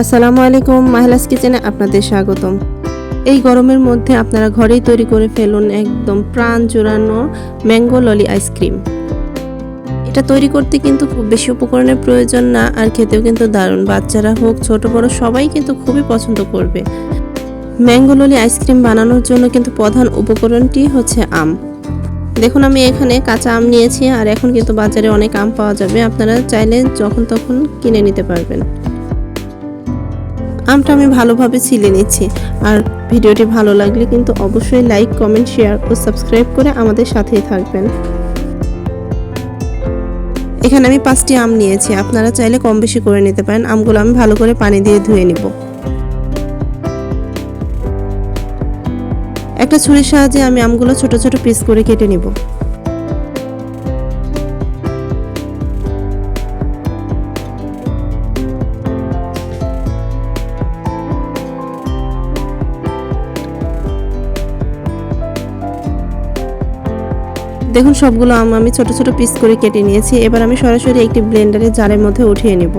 আসসালামু আলাইকুম, মাহলাস কিচেনে আপনাদের স্বাগতম। এই গরমের মধ্যে আপনারা ঘরেই তৈরি করে ফেলুন একদম প্রাণ জোড়ানো ম্যাঙ্গো ললি আইসক্রিম। এটা তৈরি করতে কিন্তু খুব বেশি উপকরণের প্রয়োজন না, আর খেতেও কিন্তু দারুণ। বাচ্চারা হোক, ছোট, বড়, সবাই কিন্তু খুবই পছন্দ করবে। ম্যাঙ্গো ললি আইসক্রিম বানানোর জন্য কিন্তু প্রধান উপকরণটি হচ্ছে আম। দেখুন, আমি এখানে কাঁচা আম নিয়েছি, আর এখন কিন্তু বাজারে অনেক আম পাওয়া যাবে। আপনারা চাইলে যখন তখন কিনে নিতে পারবেন। আমটা আমি ভালোভাবে ছিলে নিচ্ছি। আর ভিডিওটি ভালো লাগলে কিন্তু অবশ্যই লাইক কমেন্ট শেয়ার ও সাবস্ক্রাইব করে আমাদের সাথেই থাকবেন। এখানে আমি পাঁচটি আম নিয়েছি। আপনারা চাইলে কম বেশি করে নিতে পারেন। আমগুলো আমি ভালো করে পানি দিয়ে ধুয়ে নিব। একটা ছুরির সাহায্যে আমি আমগুলো ছোট ছোট পিস করে কেটে নিব। দেখুন, সবগুলো আম আমি ছোট ছোট পিস করে কেটে নিয়েছি। এবার আমি সরাসরি একটি ব্লেন্ডারের জারের মধ্যে উঠিয়ে নেব।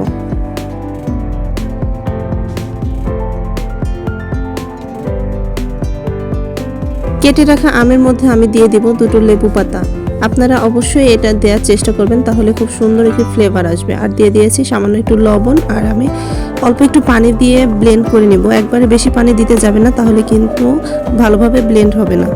কেটে রাখা আমের মধ্যে আমি দিয়ে দিব দুটো লেবু পাতা। আপনারা অবশ্যই এটা দেওয়ার চেষ্টা করবেন, তাহলে খুব সুন্দর একটি ফ্লেভার আসবে। আর দিয়ে দিয়েছি সামান্য একটু লবণ, আর আমি অল্প একটু পানি দিয়ে ব্লেন্ড করে নিব। একবারে বেশি পানি দিতে যাবে না, তাহলে কিন্তু ভালোভাবে ব্লেন্ড হবে না।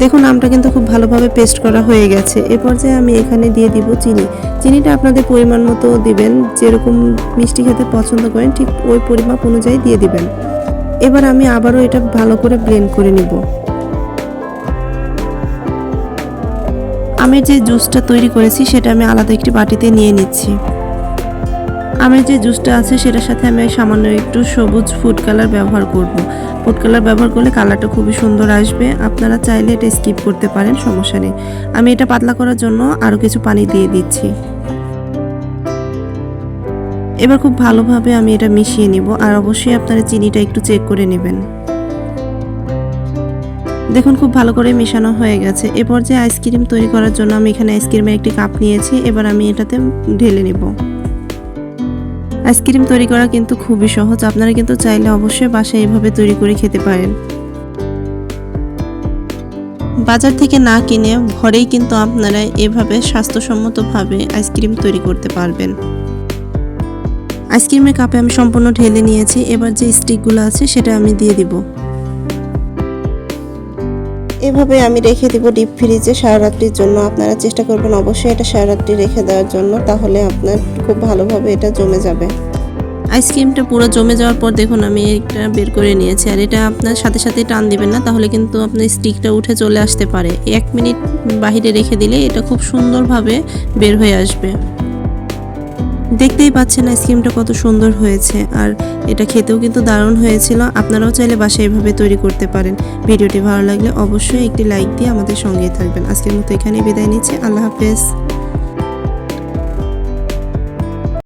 দেখুন, আমটা কিন্তু খুব ভালোভাবে পেস্ট করা হয়ে গেছে। এ পর্যায়ে আমি এখানে দিয়ে দিব চিনি। চিনিটা আপনাদের পরিমাণ মতো দিবেন, যেরকম মিষ্টি খেতে পছন্দ করেন, ঠিক ওই পরিমাপ অনুযায়ী দিয়ে দিবেন। এবার আমি আবারও এটা ভালো করে ব্লেন্ড করে নিব। আমের যে জুসটা তৈরি করেছি, সেটা আমি আলাদা একটি বাটিতে নিয়ে নিচ্ছি। আমের যে জুসটা আছে সেটার সাথে আমি সামান্য একটু সবুজ ফুড কালার ব্যবহার করব। ফুড কালার ব্যবহার করলে কালারটা খুবই সুন্দর আসবে। আপনারা চাইলে এটা স্কিপ করতে পারেন, সমস্যা নেই। আমি এটা পাতলা করার জন্য আরও কিছু পানি দিয়ে দিচ্ছি। এবার খুব ভালোভাবে আমি এটা মিশিয়ে নিব আর অবশ্যই আপনারা চিনিটা একটু চেক করে নেবেন। দেখুন খুব ভালো করে মেশানো হয়ে গেছে। এ পর্যায়ে আইসক্রিম তৈরি করার জন্য আমি এখানে আইসক্রিমের একটি কাপ নিয়েছি। এবার আমি এটাতে ঢেলে নেব। আইসক্রিম তৈরি করা কিন্তু খুবই সহজ। আপনারা কিন্তু চাইলে অবশ্যই বাসায় এভাবে তৈরি করে খেতে পারেন। বাজার থেকে না কিনে ঘরেই কিন্তু আপনারা এভাবে স্বাস্থ্যসম্মতভাবে আইসক্রিম তৈরি করতে পারবেন। আইসক্রিমের কাপে আমি সম্পূর্ণ ঢেলে নিয়েছি। এবার যে স্টিকগুলো আছে সেটা আমি দিয়ে দিব। এভাবে আমি রেখে দিব ডিপ ফ্রিজে সারা রাত্রির জন্য। আপনারা চেষ্টা করবেন অবশ্যই এটা সারা রাত্রি রেখে দেওয়ার জন্য, তাহলে আপনার খুব ভালোভাবে এটা জমে যাবে। আইসক্রিমটা পুরো জমে যাওয়ার পর দেখুন, আমি এটা বের করে নিয়েছি। আর এটা আপনার সাথে সাথে টান দিবেন না, তাহলে কিন্তু আপনার স্টিকটা উঠে চলে আসতে পারে। এক মিনিট বাহিরে রেখে দিলে এটা খুব সুন্দরভাবে বের হয়ে আসবে। দেখতেই পাচ্ছেন আইসক্রিমটা কত সুন্দর হয়েছে। আর এটা খেতেও কিন্তু দারুণ হয়েছিল। আপনারাও চাইলে বাসায় এভাবে তৈরি করতে পারেন। ভিডিওটি ভালো লাগলে অবশ্যই একটি লাইক দিয়ে আমাদের সঙ্গেই থাকবেন। আজকের মতো এখানে বিদায় নিচ্ছে। আল্লাহ হাফেজ।